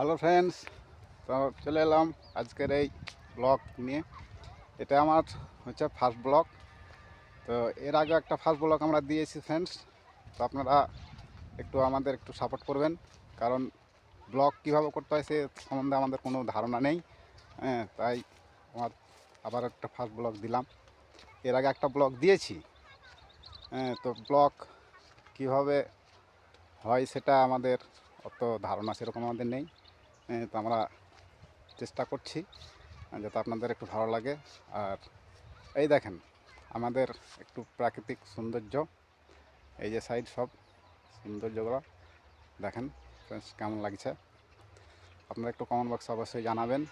Hello friends, তো চলে এলাম আজকের এই ব্লগ নিয়ে। এটা আমার হচ্ছে ফার্স্ট ব্লগ। তো এর আগে একটা ফার্স্ট ব্লগ আমরা দিয়েছি ফ্রেন্ডস, তো আপনারা একটু আমাদের একটু সাপোর্ট করবেন। কারণ ব্লগ কীভাবে করতে হয় সে সম্বন্ধে আমাদের কোনো ধারণা নেই। হ্যাঁ তাই আমার আবার একটা ফার্স্ট ব্লগ দিলাম। এর আগে একটা ব্লগ দিয়েছি। হ্যাঁ তো ব্লগ কীভাবে হয় সেটা আমাদের অত ধারণা সেরকম আমাদের নেই। আমরা চেষ্টা করছি, যাতে আপনাদের একটু ভালো লাগে। আর এই দেখেন, আমাদের একটু প্রাকৃতিক সৌন্দর্য, এই যে সাইড সব সৌন্দর্যগুলো দেখেন কেমন লাগছে? আপনারা একটু কমেন্ট বক্সে অবশ্যই জানাবেন।